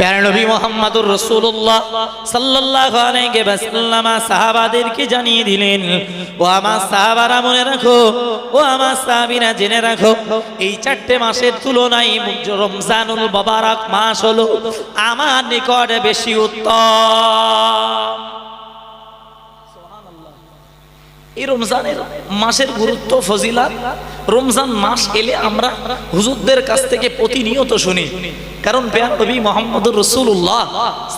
প্যারনবী মোহাম্মদুর রসুল্লাহ সাল্লাল্লাহু আলাইহি ওয়াসাল্লাম সাহাবাদেরকে জানিয়ে দিলেন, ও আমার সাহাবারা মনে রাখো, ও আমার সাহাবীরা জেনে রাখো, এই চারটে মাসের তুলনায় রমজানুল মুবারক মাস হলো আমার নিকট বেশি উত্তম। এই রমজানের মাসের গুরুত্ব ফজিলা রমজান মাস এলে আমরা হুজুরদের কাছ থেকে প্রতিনিয়ত শুনি। কারণ নবী মোহাম্মদুর রসুল্লাহ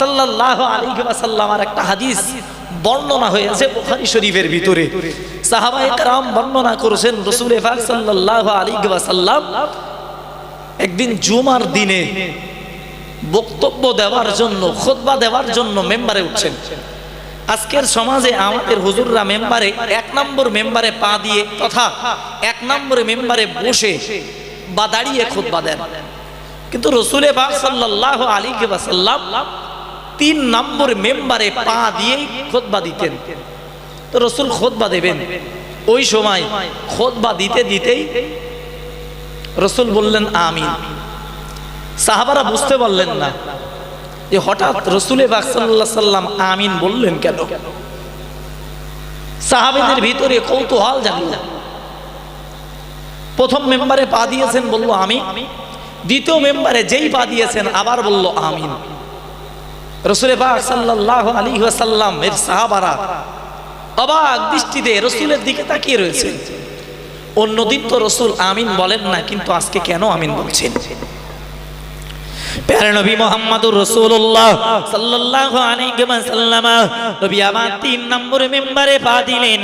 সাল্লাহ আলী সাল্লামার একটা হাদিস বর্ণনা হয়েছে বুখারি শরীফের ভিতরে। সাহাবায়ে কারাম বর্ণনা করেছেন রসুল এফাক সাল্লাহ আলী সাল্লাম একদিন জুমার দিনে বক্তব্য দেওয়ার জন্য খোদবা দেওয়ার জন্য মেম্বারে উঠছেন। আজকের সমাজে আমাদের হুজুররা মেম্বারে, এক নম্বর মেম্বারে পা দিয়ে তথা এক নম্বরে মেম্বারে বসে বা দাঁড়িয়ে খুতবা দেন। কিন্তু রসুলে পাক সাল্লাল্লাহু আলী ওয়াসাল্লাম তিন নম্বর মেম্বারে পা দিয়েই খুতবা দিতেন। তো রসুল খুতবা দেবেন। ওই সময় খুতবা দিতে দিতেই রসুল বললেন, আমিন। সাহাবারা বুঝতে পারলেন না। যে হঠাৎ রসুলে সাল্লাম আমিন বললেন কেন? সাহাবেদের ভিতরে কৌতূহল জানল প্রথম মেম্বারে পা দিয়েছেন বলল, আমি। দ্বিতীয় মেম্বারে যেই পা দিয়েছেন, আবার বলল, আমিন। রসুলে পাক সাল্লাহ আলী সাল্লাম এর সাহাবারা অবাক দৃষ্টিতে রসুলের দিকে তাকিয়ে রয়েছে। অন্যদিন তো রসুল আমিন বলেন না, কিন্তু আজকে কেন আমিন বলছেন? প্যারে নবী মোহাম্মদুর রাসূলুল্লাহ সাল্লাল্লাহু আলাইহি ওয়াসাল্লাম। নবী আমার তিন নম্বরে মেম্বারে পা দিলেন,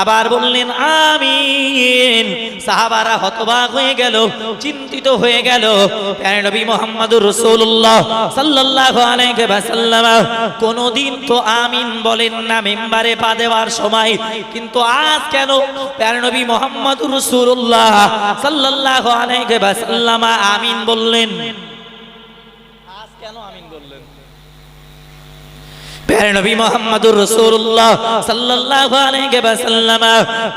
আবার বললেন, আমিন। সাহাবারা হতবাক হয়ে গেল, চিন্তিত হয়ে গেল। প্যারে নবী মোহাম্মদুর রাসূলুল্লাহ সাল্লাল্লাহু আলাইহি ওয়াসাল্লাম, কোনদিন তো আমিন বলেন না, মেম্বারে পা দেওয়ার সময়। কিন্তু আজ কেন? প্যারে নবী মোহাম্মদুর রাসূলুল্লাহ সাল্লাল্লাহু আলাইহি ওয়াসাল্লাম আমিন বললেন। কেন আমিন বললেন প্যারে নবী মোহাম্মদুর আলাইহি ওয়াসাল্লাম,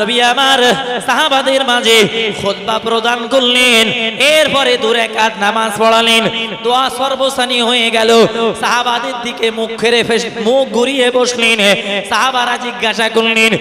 নবী আমার সাহাবাদের মাঝে প্রদান করলেন। এরপরে নামাজ পড়ালেন। দোয়া সর্বসানি হয়ে গেল। সাহাবাদের দিকে মুখ ফিরে মুখ ঘুরিয়ে বসলেন। সাহাবারা জিজ্ঞাসা করলেন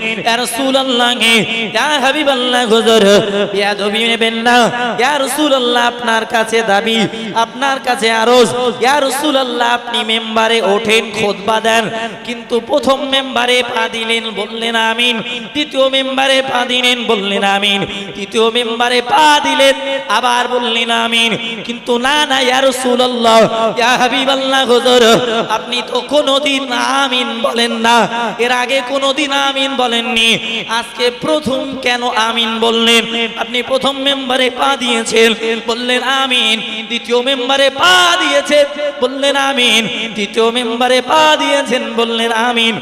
আপনার কাছে দাবি, আপনার কাছে আরজ, ইয়া রাসূলুল্লাহ, আপনি মেম্বারে ওঠেন, খুতবা দেন। কিন্তু প্রথম মেম্বারে পা দিলেন, বললেন আমিন। দ্বিতীয় মেম্বারে পা দিলেন, বললেন আমিন। তৃতীয় মেম্বারে পা দিলেন, আবার বললেন আমিন। কিন্তু না না, ইয়া রাসূলুল্লাহ, ইয়া হাবিবাল্লাহ হুজুর, আপনি তো কোনোদিন আমিন বলেন না। এর আগে কোনোদিন আমিন বলেননি। আজকে প্রথম কেন আমিন বললেন? আপনি প্রথম মেম্বারে পা দিয়েছেন, বললেন আমিন। দ্বিতীয় মেম্বারে পা দিয়েছেন, বললেন আমিন। তৃতীয় মেম্বারে পা দিয়েছেন বললেন, আমিন।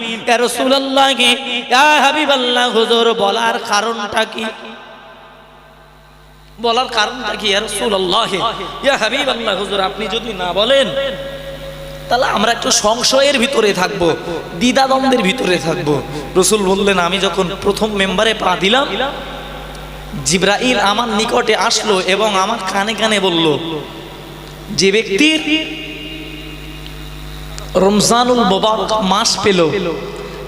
হাবিবাল্লাহ, হুজুর, বলার কারণটা কি? বলার কারণটা কি হাবিবাল্লাহ, হুজুর, আপনি যদি না বলেন, তাহলে আমরা একটু সংশয়ের ভিতরে থাকব, দ্বিধাদ্বন্দ্বের ভিতরে থাকব। রসুল বললেন, আমি যখন প্রথম মেম্বারে পা দিলাম, জিব্রাইল আমার নিকটে আসলো এবং আমার কানে কানে বলল, যে ব্যক্তির রমজানুল মোবারক মাস পেল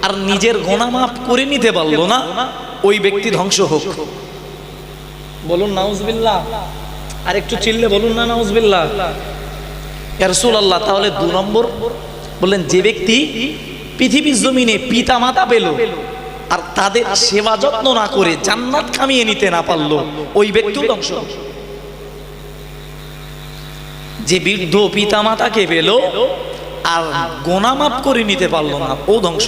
আর নিজের গোনা মাফ করে নিতে পারল না, ওই ব্যক্তি ধ্বংস হোক। বলুন, নাউজবিল্লাহ। আর একটু চিল্লে বলুন না, নাউজবিল্লাহ। রসুল আল্লাহ তাহলে দু নম্বর। বললেন, যে ব্যক্তি পৃথিবীর জমিনে পিতা মাতা পেল আর তাদের সেবা যত্ন না করে জান্নাত কামিয়ে নিতে না পারল, ওই ব্যক্তিও ধ্বংস। যে বৃদ্ধ পিতা মাতাকে পেল আর গোনা মাফ করে নিতে পারল না, ও ধ্বংস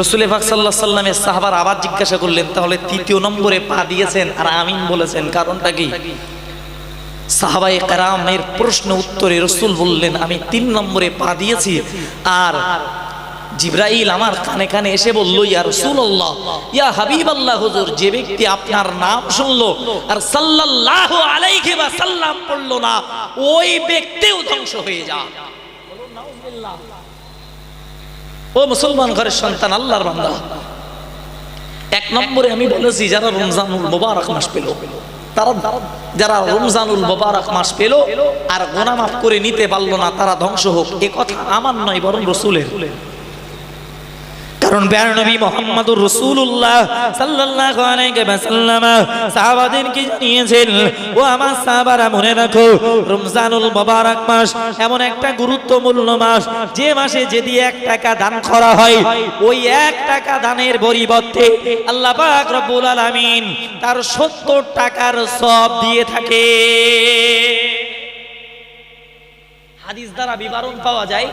রসুল ফাক সাল্লাহ সাল্লামের সাহাবার আবার জিজ্ঞাসা করলেন, তাহলে তৃতীয় নম্বরে পা দিয়েছেন আর আমিন বলেছেন, কারণটা কি? সাহাবাই কারামের প্রশ্ন উত্তরে রসুল বললেন, আমি তিন নম্বরে পা দিয়েছি আর জিব্রাইল আমার কানে কানে এসে বলল, ইয়া রাসূলুল্লাহ, ইয়া হাবিবাল্লাহ হুজুর, যে ব্যক্তি আপনার নাম শুনলো আর সাল্লাল্লাহু আলাইহি ওয়া সাল্লাম পড়ল না, ওই ব্যক্তিও ধ্বংস হয়ে যা ও মুসলমান ঘরের সন্তান, আল্লাহর বান্দা। এক নম্বরে আমি বলেছি, যারা রমজানুল মুবারক মাস পেল, তারা যারা রমজানুল মোবারক মাস পেল আর গোনা মাফ করে নিতে পারল না, তারা ধ্বংস হোক, এ কথা আমার নয়, বরং রসুলের। কারণ প্যার নবী মোহাম্মদুর আলাইহি ওয়াসাল্লাম সাহাবাদেরকে জানিয়েছেন? ও আমার সাহাবারা মনে রাখো, রমজানুল মুবারক মাস এমন একটা গুরুত্বপূর্ণ মাস। যে মাসে যদি এক টাকা দান করা হয়, ওই এক টাকা দানের পরিবর্তে আল্লাহ পাক রব্বুল আলামিন তার 70 টাকার সব দিয়ে থাকে। হাদিস দ্বারা বিবরণ পাওয়া যায়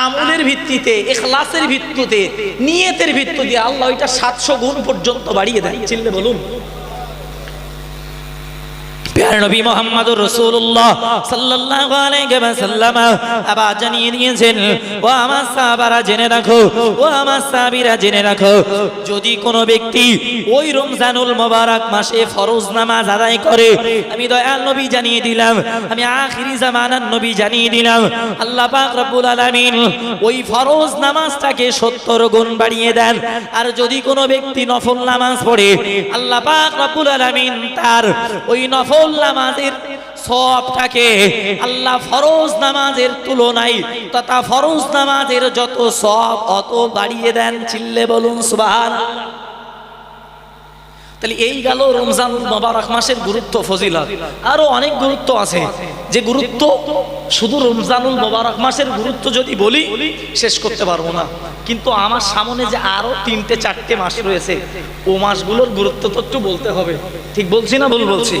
আমলের ভিত্তিতে এখলাসের ভিত্তিতে, নিয়তের ভিত্তিতে আল্লাহ ওইটা সাতশো গুণ পর্যন্ত বাড়িয়ে দেয় চিনলে বলুন। প্যার নবী মোহাম্মদুর রাসূলুল্লাহ সাল্লাল্লাহু আলাইহি ওয়াসাল্লাম আবার জানিয়ে দিয়েছেন, ও আমার সাহাবারা জেনে রাখো, ও আমার সাহাবীরা জেনে রাখো, যদি কোনো ব্যক্তি ওই রমজানুল মোবারক মাসে ফরজ নামাজ আদায় করে, আমি দয়াল নবী জানিয়ে দিলাম, আমি আখিরি জামানার নবী জানিয়ে দিলাম, আল্লাহ পাক রব্বুল আলামিন ওই ফরজ নামাজটাকে 70 গুণ বাড়িয়ে দেন, আর যদি কোনো ব্যক্তি নফল নামাজ পড়ে, আল্লাহ পাক রব্বুল তার ওই নফল নামাজের সবটাকে আল্লাহ ফরজ নামাজের তুলনায় তথা ফরজ নামাজের যত সব অত বাড়িয়ে দেন, চিল্লে বলুন, সুবহানাল্লাহ। তাহলে এই গেল রমজান মোবারক মাসের গুরুত্ব, ফজিলত। অনেক গুরুত্ব আছে। যে গুরুত্ব, শুধু রমজানুল মোবারক মাসের গুরুত্ব যদি বলি, শেষ করতে পারব না। কিন্তু আমার সামনে যে আরও তিনটে, চারটে মাস রয়েছে, ও মাসগুলোর গুরুত্ব তো একটু বলতে হবে। ঠিক বলছি না ভুল বলছি?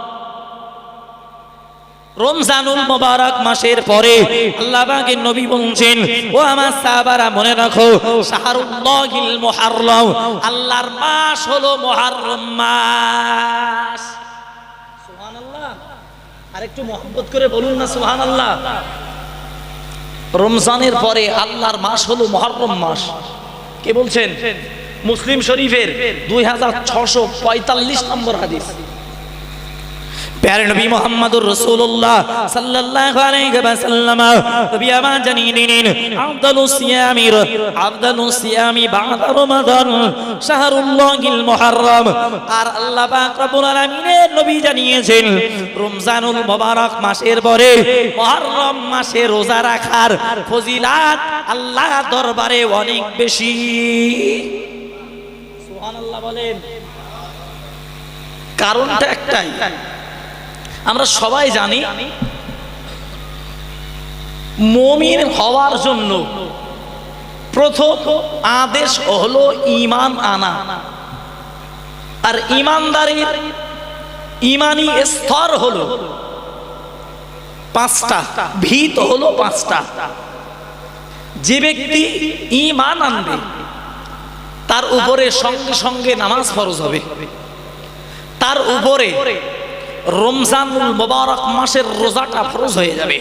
রমজানুল মোবারক মাসের পরে আল্লাহ নবী বলছেন, ও আমার সাহাবারা, মনে রাখো, শাহরুল্লাহিল মুহাররম, আল্লাহর মাস হলো মুহাররম মাস। সুবহানাল্লাহ। আর একটু মহব্বত করে বলুন না, সুবহানাল্লাহ। রমজানের পরে আল্লাহর মাস হলো মহরম মাস। কে বলছেন? মুসলিম শরীফের দুই হাজার ছশো পঁয়তাল্লিশ নম্বর হাদিস। প্যারে নবী মোহাম্মদুর রাসূলুল্লাহ সাল্লাল্লাহু আলাইহি ওয়াসাল্লাম, নবী আমার জানিয়ে দিলেন আফদালুস সিয়ামি আফদালুস সিয়ামি বাদা রমাদান, শাহরুল্লাহিল মুহাররম। আর আল্লাহ পাক রব্বুল আলামিনের নবী জানিয়েছেন, রমজানুল মুবারক মাসের পরে মুহররম মাসে রোজা রাখার ফজিলাত আল্লাহ দরবারে অনেক বেশি। সুবহানাল্লাহ বলেন। কারণটা একটাই আমরা সবাই জানি, মমিন হওয়ার জন্য প্রথম আদেশ হলো ইমান আনা। আর ইমানদারির ইমানি স্তর হলো পাঁচটা, ভিত হলো পাঁচটা। যে ব্যক্তি ইমান আনবে, তার উপরে সঙ্গে সঙ্গে নামাজ ফরজ হবে। তার উপরে রমজানুল মোবারক মাসের রোজাটা ফরজ হয়ে যাবে।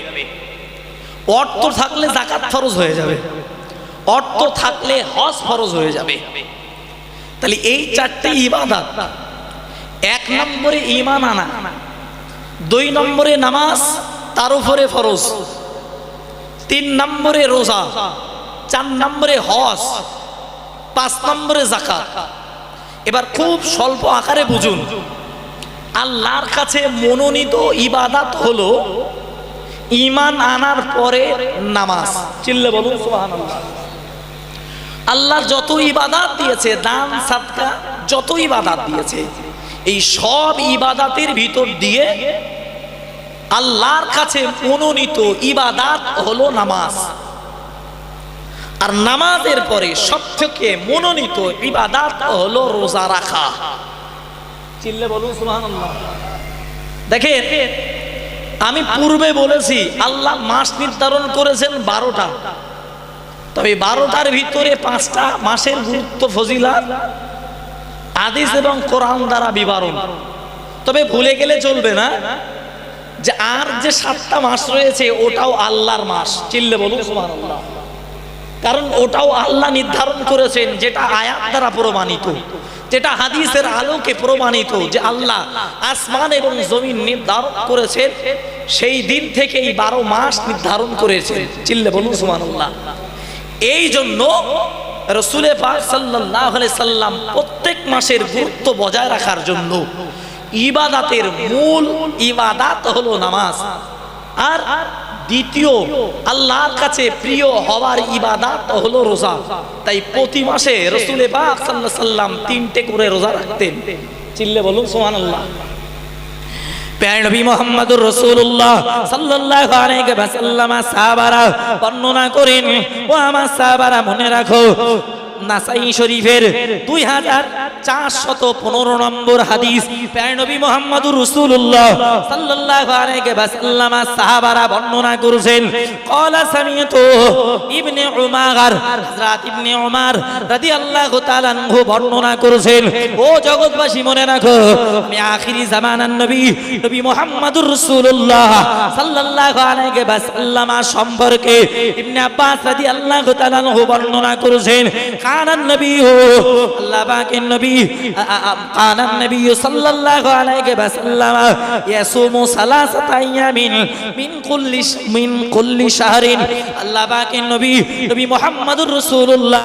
অর্থ থাকলে জাকাত ফরজ হয়ে যাবে। অর্থ থাকলে হজ ফরজ হয়ে যাবে। তাহলে এই চারটে ইবাদত, এক নম্বরে ইমান আনা, দুই নম্বরে নামাজ, তার উপরে ফরজ, তিন নম্বরে রোজা, চার নম্বরে হজ, পাঁচ নম্বরে জাকাত এবার খুব স্বল্প আকারে বুঝুন। আল্লাহর কাছে মনোনীত ইবাদাত হলো ইমান আনার পরে নামাজ। চিল্লে বলুন, সুবহানাল্লাহ। আল্লাহ যত ইবাদাত দিয়েছে, দান, সাদকা, যত ইবাদাত দিয়েছে, এই সব ইবাদাতের ভিতর দিয়ে আল্লাহর কাছে মনোনীত ইবাদাত হলো নামাজ। আর নামাজের পরে সব থেকে মনোনীত ইবাদাত হলো রোজা রাখা। চিল্লে বলুন, সুবহানাল্লাহ। দেখেন, আমি পূর্বে বলেছি, আল্লাহ মাস নির্ধারণ করেছেন বারোটা। তবে বারোটার ভিতরে পাঁচটা মাসের গুরুত্ব, ফজিলাত আদিস এবং কোরআন দ্বারা বিবরণ। তবে ভুলে গেলে চলবে না যে আর যে সাতটা মাস রয়েছে, ওটাও আল্লাহর মাস। চিল্লে বলুন কারণ ওটাও আল্লাহ নির্ধারণ করেছেন, যেটা আয়াত দ্বারা প্রমাণিত। যেটা হাদিসের আলোকে প্রমাণিত যে আল্লাহ আসমান এবং জমিন নির্ধারণ করেছেন, সেই দিন থেকেই বারো মাস নির্ধারণ করেছেন। চিল্লে বলুন সুমানুল্লাহ এই জন্য রসুলে পাক আলাইহি সাল্লাম প্রত্যেক মাসের গুরুত্ব বজায় রাখার জন্য ইবাদাতের মূল ইবাদাত হলো নামাজ। আর দ্বিতীয়, আল্লাহর কাছে প্রিয় হওয়ার ইবাদাত হলো রোজা। তাই প্রতি মাসে রসুল পাক সাল্লাল্লাহু সাল্লাম তিনটে করে রোজা রাখতেন। চিল্লে বলুন সোহান আল্লাহ বর্ণনা করেন, ও আমার সাহাবারা, মনে রাখো নাসাই শরীফের দুই হাজার চারশত পনেরো নম্বর হাদিস। প্যার নবী মোহাম্মদুর রাসূলুল্লাহ সাল্লাল্লাহু আলাইহি সাহাবারা বর্ণনা করেছেন আনহু বর্ণনা ও মনে সম্পর্কে বর্ণনা করেছেন কানান নবী আল্লাহ পাকের নবী কানান নবী সাল্লাল্লাহু আলাইহি ওয়াসাল্লাম, ইয়াসুমু সালাসাতা আইয়ামিন মিন কুল্লি মিন কুল্লি শাহরিন। আল্লাহ পাকের নবী নবী মুহাম্মদুর রাসূলুল্লাহ।